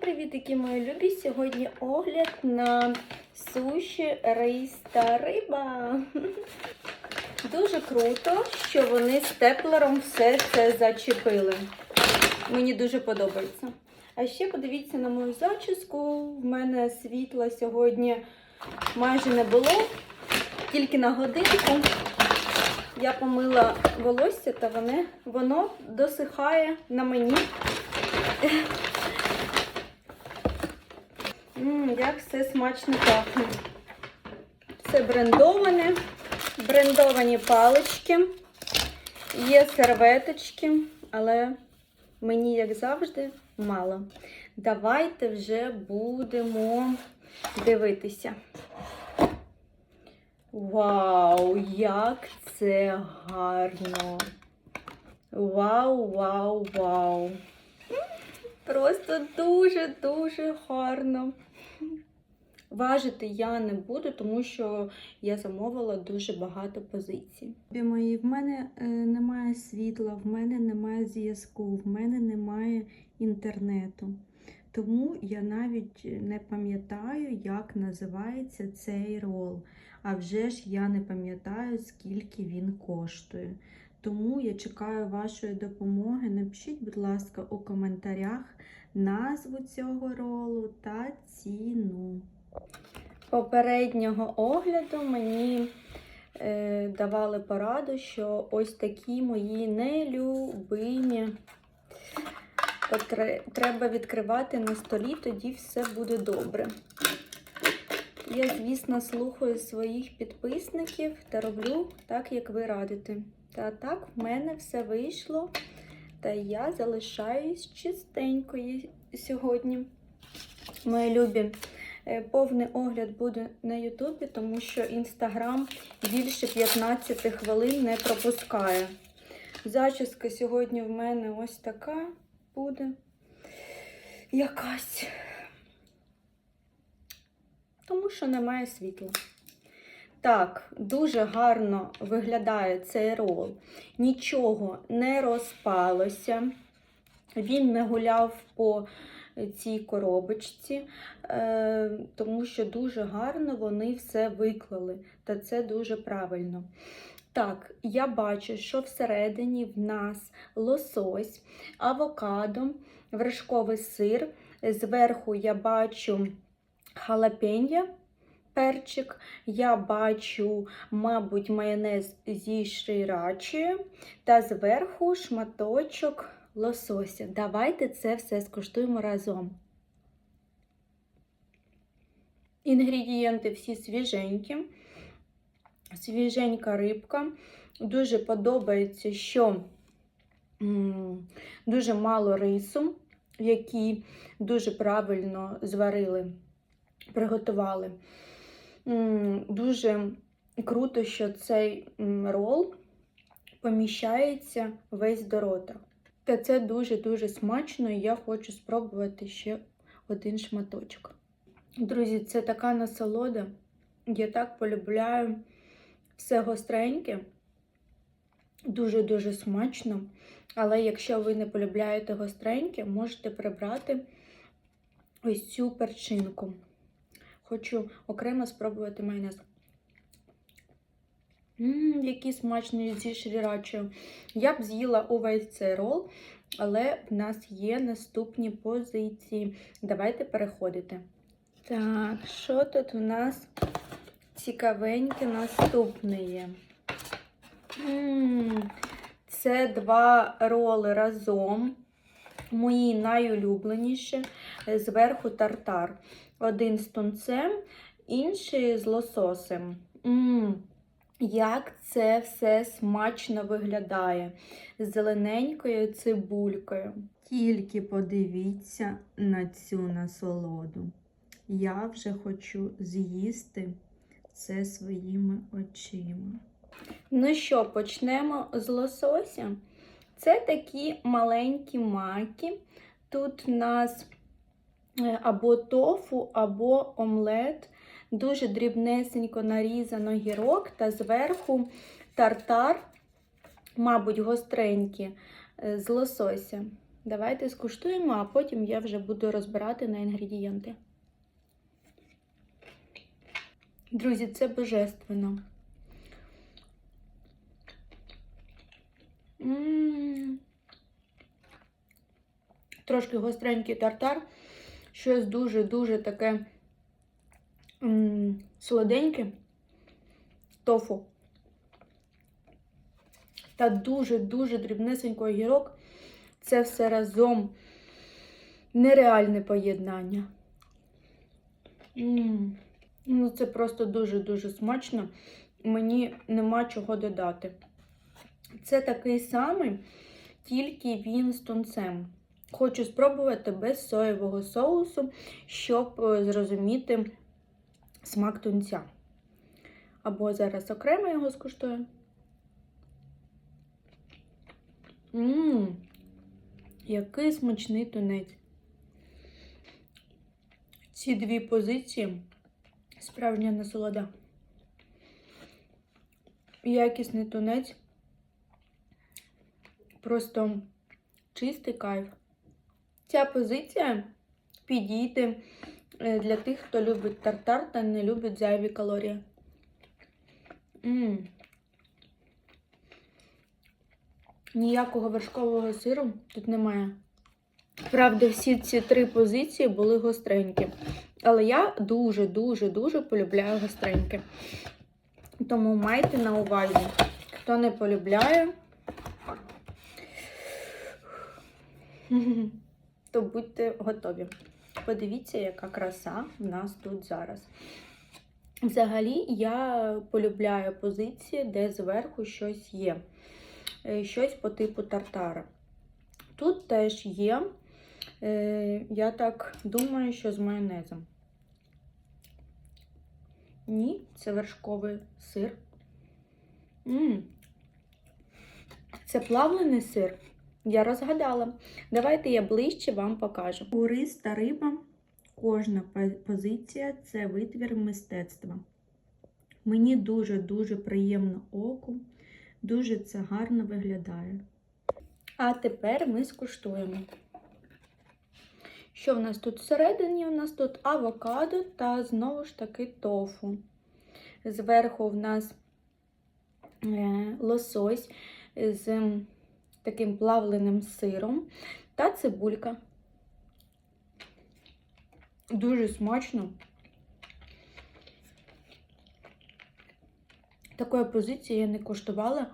привіт, які мої любі! Сьогодні огляд на суші, рис та риба. Дуже круто, що вони з теплером все це зачепили. Мені дуже подобається. А ще подивіться на мою зачіску. В мене світла сьогодні майже не було, тільки на годинку. Я помила волосся та воно, воно досихає на мені. Ммм, як все смачно пахне. Це брендоване, брендовані палички, є серветочки, але мені, як завжди, мало. Давайте вже будемо дивитися. Вау, як це гарно! Вау, вау, вау! Просто дуже-дуже гарно. Важити я не буду, тому що я замовила дуже багато позицій. Мої, в мене е, немає світла, в мене немає зв'язку, в мене немає інтернету. Тому я навіть не пам'ятаю, як називається цей рол. А вже ж я не пам'ятаю, скільки він коштує. Тому я чекаю вашої допомоги. Напишіть, будь ласка, у коментарях назву цього ролу та ціну. Попереднього огляду мені е, давали пораду, що ось такі мої нелюбимі треба відкривати на столі, тоді все буде добре. Я, звісно, слухаю своїх підписників та роблю так, як ви радите. Та так, в мене все вийшло, та я залишаюсь чистенькою сьогодні. Мої любі, повний огляд буде на Ютубі, тому що Інстаграм більше 15 хвилин не пропускає. Зачіска сьогодні в мене ось така буде якась. Тому що немає світла. Так, дуже гарно виглядає цей рол. Нічого не розпалося. Він не гуляв по цій коробочці, е, тому що дуже гарно вони все виклали. Та це дуже правильно. Так, я бачу, що всередині в нас лосось, авокадо, вершковий сир. Зверху я бачу халапенья, перчик. Я бачу, мабуть, майонез зі шрирачею та зверху шматочок лосося. Давайте це все скуштуємо разом. Інгредієнти всі свіженькі, свіженька рибка. Дуже подобається, що дуже мало рису, який дуже правильно зварили, приготували. Дуже круто, що цей рол поміщається весь до рота. Та це дуже-дуже смачно, і я хочу спробувати ще один шматочок. Друзі, це така насолода. Я так полюбляю все гостреньке, дуже-дуже смачно. Але якщо ви не полюбляєте гостреньке, можете прибрати ось цю перчинку. Хочу окремо спробувати майонез. Ммм, який смачний зі шрірачею. Я б з'їла увесь цей рол, але в нас є наступні позиції. Давайте переходити. Так, що тут у нас цікавеньке наступне є? Це два роли разом. Мої найулюбленіші. Зверху тартар. Один з тунцем, інший з лососем. М, Як це все смачно виглядає з зелененькою цибулькою. Тільки подивіться на цю насолоду. Я вже хочу з'їсти це своїми очима. Ну що, почнемо з лосося. Це такі маленькі маки. Тут у нас е, або тофу, або омлет. Дуже дрібнесенько нарізано гірок та зверху тартар, мабуть, гостренький, е, з лосося. Давайте скуштуємо, а потім я вже буду розбирати на інгредієнти. Друзі, це божественно. Трошки гостренький тартар. Щось дуже-дуже таке солоденьке. Тофу. Та дуже-дуже дрібнесенький огірок. Це все разом нереальне поєднання. М, Ну, це просто дуже-дуже смачно. Мені нема чого додати. Це такий самий, тільки він з тунцем. Хочу спробувати без соєвого соусу, щоб е, зрозуміти смак тунця. Або зараз окремо його скуштую. Ммм, який смачний тунець. Ці дві позиції справжня насолода. Якісний тунець. Просто чистий кайф. Ця позиція підійде для тих, хто любить тартар та не любить зайві калорії. М. Ніякого вершкового сиру тут немає. Правда, всі ці три позиції були гостренькі. Але я дуже-дуже-дуже полюбляю гостреньке. Тому майте на увазі, хто не полюбляє, то будьте готові. Подивіться, яка краса в нас тут зараз. Взагалі, я полюбляю позиції, де зверху щось є. Е, Щось по типу тартара. Тут теж є, е, я так думаю, що з майонезом. Ні, це вершковий сир. М, Це плавлений сир. Я розгадала. Давайте я ближче вам покажу. У рис та риба кожна позиція це витвір мистецтва. Мені дуже-дуже приємно оку, дуже це гарно виглядає. А тепер ми скуштуємо. Що в нас тут всередині? У нас тут авокадо та знову ж таки тофу. Зверху в нас е, лосось з таким плавленим сиром та цибулька. Дуже смачно. Такої позиції я не коштувала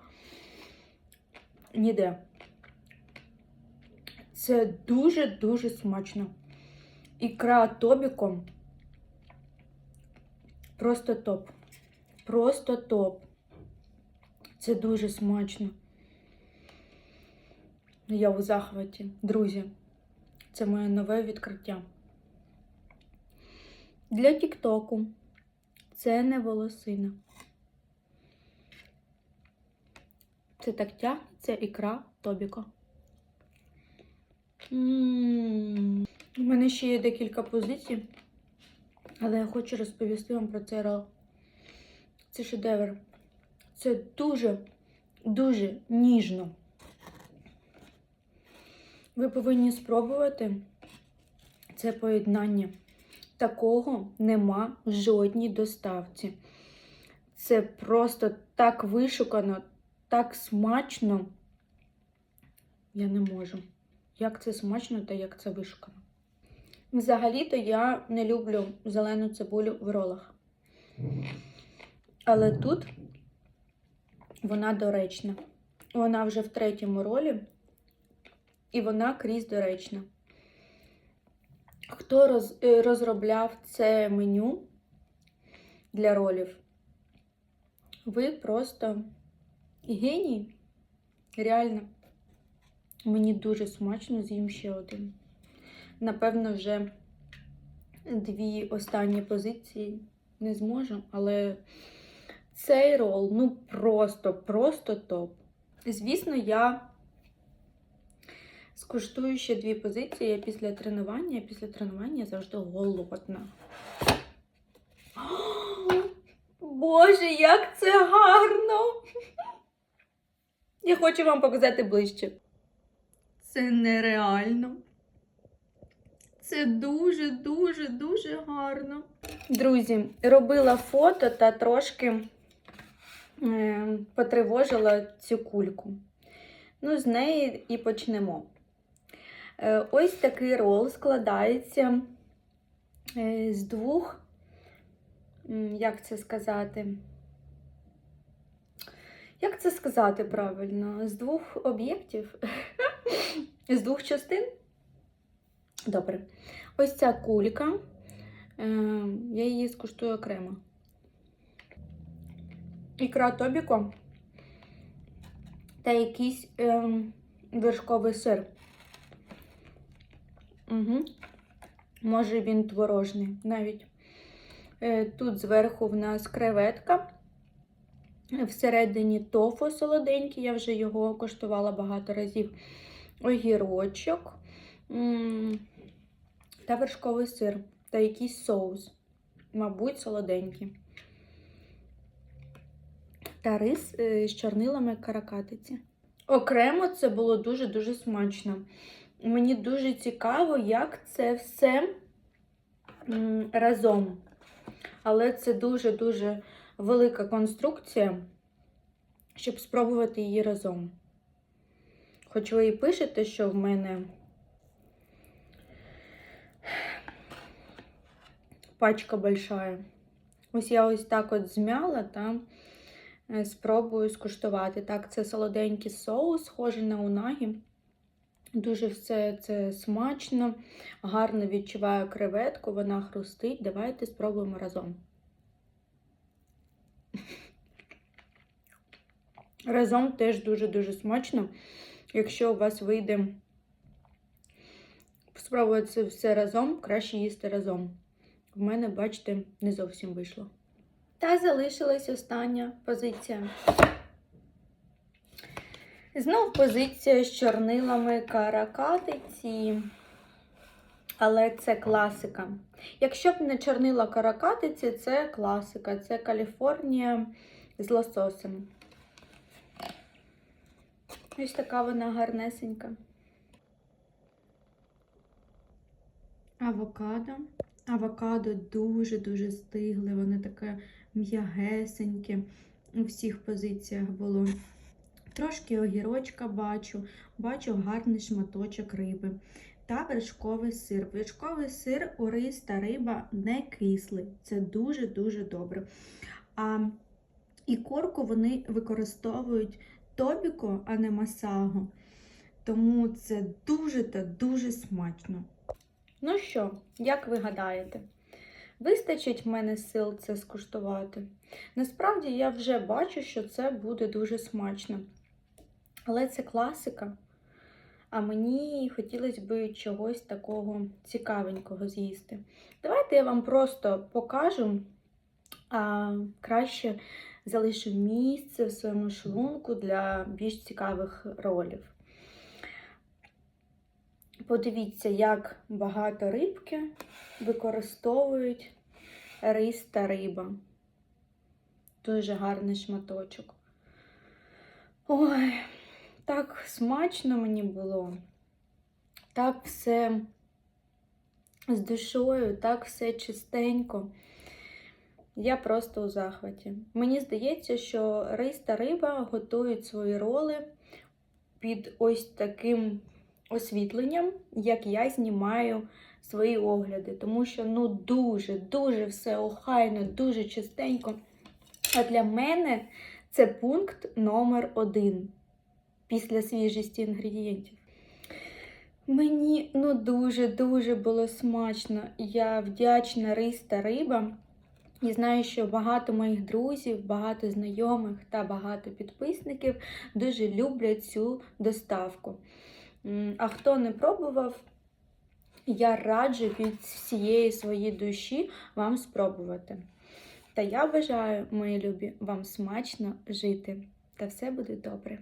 ніде. Це дуже-дуже смачно. Ікра тобіком. Просто топ. Просто топ. Це дуже смачно. Я у захваті. Друзі, це моє нове відкриття. Для Тіктоку це не волосина. Це так тягнеться ікра тобіко. У мене ще є декілька позицій, але я хочу розповісти вам про цей рол. Це шедевр. Це дуже, дуже ніжно. Ви повинні спробувати це поєднання. Такого нема в жодній доставці. Це просто так вишукано, так смачно. Я не можу. Як це смачно та як це вишукано. Взагалі-то я не люблю зелену цибулю в ролах. Але тут вона доречна. Вона вже в третьому ролі, і вона крізь доречна. Хто роз, е, розробляв це меню для ролів? Ви просто геній. Реально. Мені дуже смачно з'їм ще один. Напевно, вже дві останні позиції не зможу, але цей рол ну просто, просто топ. Звісно, я скуштую ще дві позиції я після тренування. Після тренування завжди голодна. Боже, як це гарно! Я хочу вам показати ближче. Це нереально. Це дуже, дуже, дуже гарно. Друзі, робила фото та трошки е, потривожила цю кульку. Ну, з неї і почнемо. Е, ось такий рол складається е, з двох, як це сказати? Як це сказати правильно? З двох об'єктів, з двох частин. Добре. Ось ця кулька. Е, Я її скуштую окремо. Ікра Тобіко та якийсь ем, вершковий сир. Угу. Може він творожний навіть. Е, Тут зверху в нас креветка. Всередині тофу солоденький, я вже його коштувала багато разів. Огірочок та вершковий сир, та якийсь соус. Мабуть, солоденький. Та рис е, з чорнилами каракатиці. Окремо це було дуже-дуже смачно. Мені дуже цікаво, як це все разом. Але це дуже-дуже велика конструкція, щоб спробувати її разом. Хоч ви і пишете, що в мене пачка большая. Ось я ось так от змяла та е, спробую скуштувати. Так, це солоденький соус, схожий на унагі. Дуже все це смачно, гарно відчуваю креветку, вона хрустить. Давайте спробуємо разом. Разом теж дуже-дуже смачно. Якщо у вас вийде спробувати це все разом, краще їсти разом. В мене, бачите, не зовсім вийшло. Та залишилась остання позиція. Знов позиція з чорнилами каракатиці. Але це класика. Якщо б не чорнила каракатиці, це класика. Це Каліфорнія з лососем. Ось така вона гарнесенька. Авокадо. Авокадо дуже-дуже стигле, воно таке м'ягесеньке. У всіх позиціях було. Трошки огірочка бачу, бачу гарний шматочок риби. Та вершковий сир. Вершковий сир, рис та риба не кислий. Це дуже-дуже добре. А ікорку вони використовують тобіко, а не масаго. Тому це дуже та дуже смачно. Ну що, як ви гадаєте? Вистачить в мене сил це скуштувати? Насправді я вже бачу, що це буде дуже смачно. Але це класика. А мені хотілося б чогось такого цікавенького з'їсти. Давайте я вам просто покажу, а краще залишу місце в своєму шлунку для більш цікавих ролів. Подивіться, як багато рибки використовують рис та риба. Дуже гарний шматочок. Ой, так смачно мені було. Так все з душою, так все чистенько. Я просто у захваті. Мені здається, що рис та риба готують свої роли під ось таким освітленням, як я знімаю свої огляди. Тому що ну дуже-дуже все охайно, дуже чистенько. А для мене це пункт номер один після свіжості інгредієнтів. Мені ну дуже-дуже було смачно. Я вдячна рис та риба. І знаю, що багато моїх друзів, багато знайомих та багато підписників дуже люблять цю доставку. А хто не пробував, я раджу від всієї своєї душі вам спробувати. Та я бажаю, мої любі, вам смачно жити. Та все буде добре.